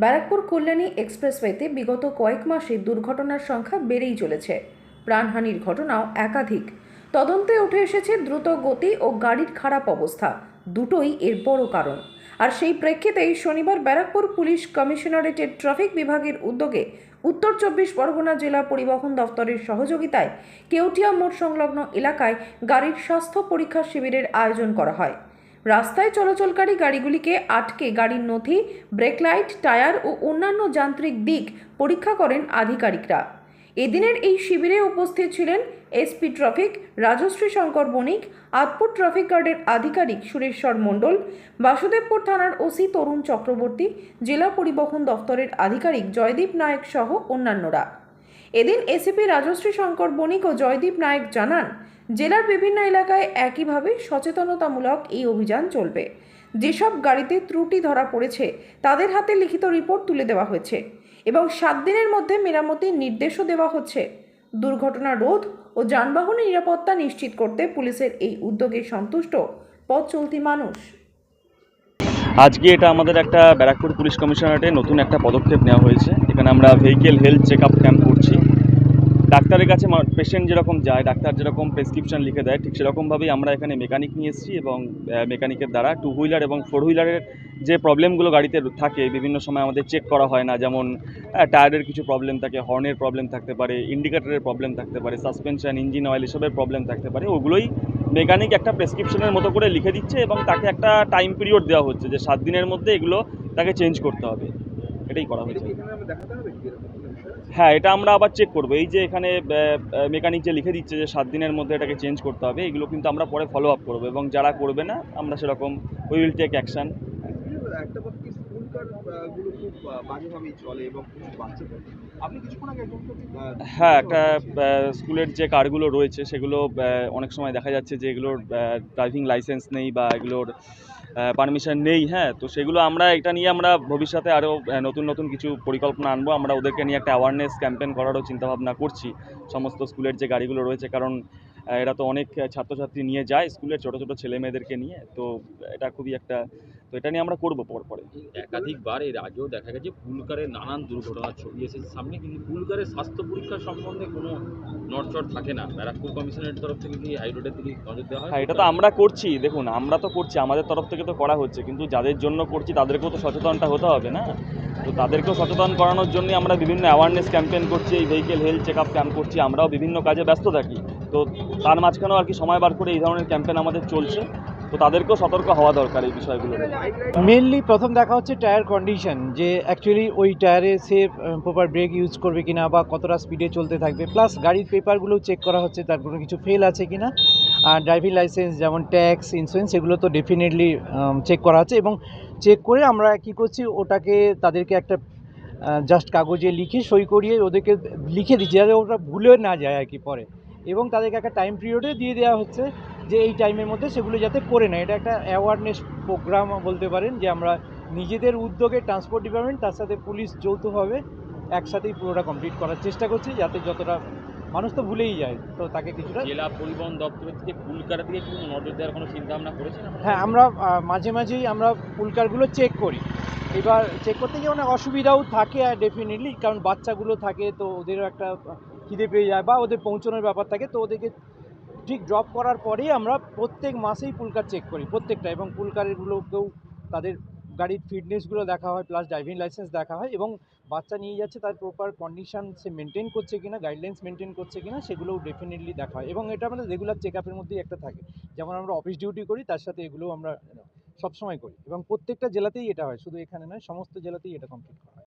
ব্যারাকপুর কল্যাণী এক্সপ্রেসওয়েতে বিগত কয়েক মাসে দুর্ঘটনার সংখ্যা বেড়েই চলেছে। প্রাণহানির ঘটনাও একাধিক। তদন্তে উঠে এসেছে দ্রুত গতি ও গাড়ির খারাপ অবস্থা। দুটোই এর বড় কারণ। আর সেই প্রেক্ষিতেই শনিবার ব্যারাকপুর পুলিশ কমিশনারেটের ট্রাফিক বিভাগের উদ্যোগে উত্তর চব্বিশ পরগনা জেলা পরিবহন দফতরের সহযোগিতায় কেউটিয়া মোড় সংলগ্ন এলাকায় গাড়ির স্বাস্থ্য পরীক্ষা শিবিরের আয়োজন করা হয়। রাস্তায় চলাচলকারী গাড়িগুলিকে আটকে গাড়ির নথি ব্রেক লাইট টায়ার ও অন্যান্য যান্ত্রিক দিক পরীক্ষা করেন আধিকারিকরা। এদিনের এই শিবিরে উপস্থিত ছিলেন SP traffic, Rajashree Shankar Banik, Atpur traffic গার্ডের আধিকারিক সুরেশ্বর মণ্ডল, বাসুদেবপুর থানার ওসি তরুণ চক্রবর্তী, জেলা পরিবহন দফতরের আধিকারিক জয়দীপ নায়ক সহ অন্যান্যরা। এদিন এসিপি রাজশ্রী শঙ্কর বণিক ও জয়দীপ নায়ক জানান জেলার বিভিন্ন এলাকায় একইভাবে সচেতনতামূলক এই অভিযান চলবে। যেসব গাড়িতে ত্রুটি ধরা পড়েছে, তাদের হাতে লিখিত রিপোর্ট তুলে দেওয়া হয়েছে এবং সাত দিনের মধ্যে মেরামতির নির্দেশও দেওয়া হচ্ছে। দুর্ঘটনা রোধ ও যানবাহনের নিরাপত্তা নিশ্চিত করতে পুলিশের এই উদ্যোগে সন্তুষ্ট পথ চলতি মানুষ। আজকে এটা আমাদের একটা ব্যারাকপুর পুলিশ কমিশনারেটে নতুন একটা পদক্ষেপ নেওয়া হয়েছে। এখানে আমরা vehicle health check up camp করছি। ডাক্তারের কাছে পেশেন্ট যেরকম যায়, ডাক্তার যেরকম প্রেসক্রিপশন লিখে দেয়, ঠিক সেরকমভাবেই আমরা এখানে মেকানিক নিয়ে এসেছি এবং মেকানিকের দ্বারা টু হুইলার এবং ফোর হুইলারের যে প্রবলেমগুলো গাড়িতে থাকে, বিভিন্ন সময় আমাদের চেক করা হয় না, যেমন টায়ারের কিছু প্রবলেম থাকে হর্নের প্রবলেম থাকতে পারে ইন্ডিকেটরের প্রবলেম থাকতে পারে সাসপেনশন ইঞ্জিন অয়েল এসবের প্রবলেম থাকতে পারে, ওগুলোই মেকানিক একটা প্রেসক্রিপশনের মতো করে লিখে দিচ্ছে এবং তাকে একটা টাইম পিরিয়ড দেওয়া হচ্ছে যে সাত দিনের মধ্যে এগুলো তাকে চেঞ্জ করতে হবে। এটাই করা হয়েছে। হ্যাঁ এটা আমরা আবার চেক করব। এই যে এখানে মেকানিক যে লিখে দিচ্ছে যে সাত দিনের মধ্যে এটাকে চেঞ্জ করতে হবে এগুলো কিন্তু আমরা পরে ফলো আপ করব। এবং যারা করবে না আমরা সেরকম উই উইল টেক অ্যাকশন গুলো খুব বাজেভাবেই চলে এবং বাচ্চাদের আপনি কিছুক্ষণ আগে হ্যাঁ একটা স্কুলের যে কারগুলো রয়েছে সেগুলো অনেক সময় দেখা যাচ্ছে যে এগুলোর ড্রাইভিং লাইসেন্স নেই বা এগুলোর পারমিশন নেই হ্যাঁ তো সেগুলো আমরা এটা নিয়ে আমরা ভবিষ্যতে আরও নতুন নতুন কিছু পরিকল্পনা আনব। আমরা ওদেরকে নিয়ে একটা অ্যাওয়ারনেস ক্যাম্পেন করারও চিন্তাভাবনা করছি। সমস্ত স্কুলের যে গাড়িগুলো রয়েছে কারণ এরা তো অনেক ছাত্রছাত্রী নিয়ে যায় স্কুলের ছোটো ছোটো ছেলে মেয়েদেরকে নিয়ে তো এটা খুবই একটা তো এটা নিয়ে আমরা করব পর পরে। একাধিকবার এর আগেও দেখা গেছে পুলকারের নানান দুর্ঘটনার ছবি এসেছে। সামনে কিন্তু পুলকারের স্বাস্থ্য পরীক্ষা সম্বন্ধে কোনো নড়চড় থাকে না। ব্যারাকপুর কমিশনের তরফ থেকে কি হাইরোডের দিকে নজর দেওয়া হয়? হ্যাঁ এটা তো আমরা করছি। দেখুন আমরা তো করছি আমাদের তরফ থেকে তো করা হচ্ছে। কিন্তু যাদের জন্য করছি তাদেরকেও তো সচেতনটা হতে হবে না? তো তাদেরকেও সচেতন করানোর জন্যই আমরা বিভিন্ন অ্যাওয়ারনেস ক্যাম্পেইন করছি এই vehicle health check up camp করছি। আমরাও বিভিন্ন কাজে ব্যস্ত থাকি। তো তার মাঝখানেও আর কি সময় বার করে এই ধরনের ক্যাম্পেইন আমাদের চলছে। তো তাদেরকেও সতর্ক হওয়া দরকার এই বিষয়গুলো মেনলি প্রথম দেখা হচ্ছে টায়ার কন্ডিশন যে অ্যাকচুয়ালি ওই টায়ারে সে প্রপার ব্রেক ইউজ করবে কিনা বা কতটা স্পিডে চলতে থাকবে। প্লাস গাড়ির পেপারগুলো চেক করা হচ্ছে, তার কোনো কিছু ফেল আছে কিনা। আর ড্রাইভিং লাইসেন্স যেমন ট্যাক্স ইন্স্যুরেন্স এগুলো তো ডেফিনেটলি চেক করা হচ্ছে। এবং চেক করে আমরা কি করছি, ওটাকে তাদেরকে একটা জাস্ট কাগজে লিখে সই করিয়ে ওদেরকে লিখে দিচ্ছি, যাতে ওটা ভুলে না যায় আর কি পরে। এবং তাদেরকে একটা টাইম পিরিয়ডে দিয়ে দেওয়া হচ্ছে যে এই টাইমের মধ্যে সেগুলো যাতে করে নেয় এটা একটা অ্যাওয়ারনেস প্রোগ্রাম বলতে পারেন যে আমরা নিজেদের উদ্যোগে ট্রান্সপোর্ট ডিপার্টমেন্ট তার সাথে পুলিশ যৌথভাবে একসাথেই পুরোটা কমপ্লিট করার চেষ্টা করছি যাতে যতটা মানুষ তো ভুলেই যায় তো তাকে কিছুটা জেলা পরিবহন দপ্তরের থেকে পুলকারের দিকে কি নজর দেওয়ার কোনো চিন্তা ভাবনা করেছেন? হ্যাঁ আমরা মাঝে মাঝেই আমরা পুলকারগুলো চেক করি এবার চেক করতে গিয়ে অনেক অসুবিধাও থাকে ডেফিনেটলি কারণ বাচ্চাগুলো থাকে তো ওদেরও একটা খিদে পেয়ে যায় বা ওদের পৌঁছানোর ব্যাপার থাকে, তো ওদেরকে ঠিক ড্রপ করার পরেই আমরা প্রত্যেক মাসেই পুলকার চেক করি, প্রত্যেকটা এবং পুলকারগুলোকেও তাদের গাড়ির ফিটনেসগুলো দেখা হয় প্লাস ড্রাইভিং লাইসেন্স দেখা হয় এবং বাচ্চা নিয়ে যাচ্ছে, তার প্রপার কন্ডিশন সে মেনটেন করছে কিনা গাইডলাইন্স মেনটেন করছে কিনা, সেগুলোও ডেফিনেটলি দেখা হয় এবং এটা আমাদের রেগুলার চেক আপের মধ্যেই একটা থাকে। যেমন আমরা অফিস ডিউটি করি, তার সাথে এগুলোও আমরা সবসময় করি এবং প্রত্যেকটা জেলাতেই এটা হয়, শুধু এখানে নয়, সমস্ত জেলাতেই এটা কমপ্লিট করা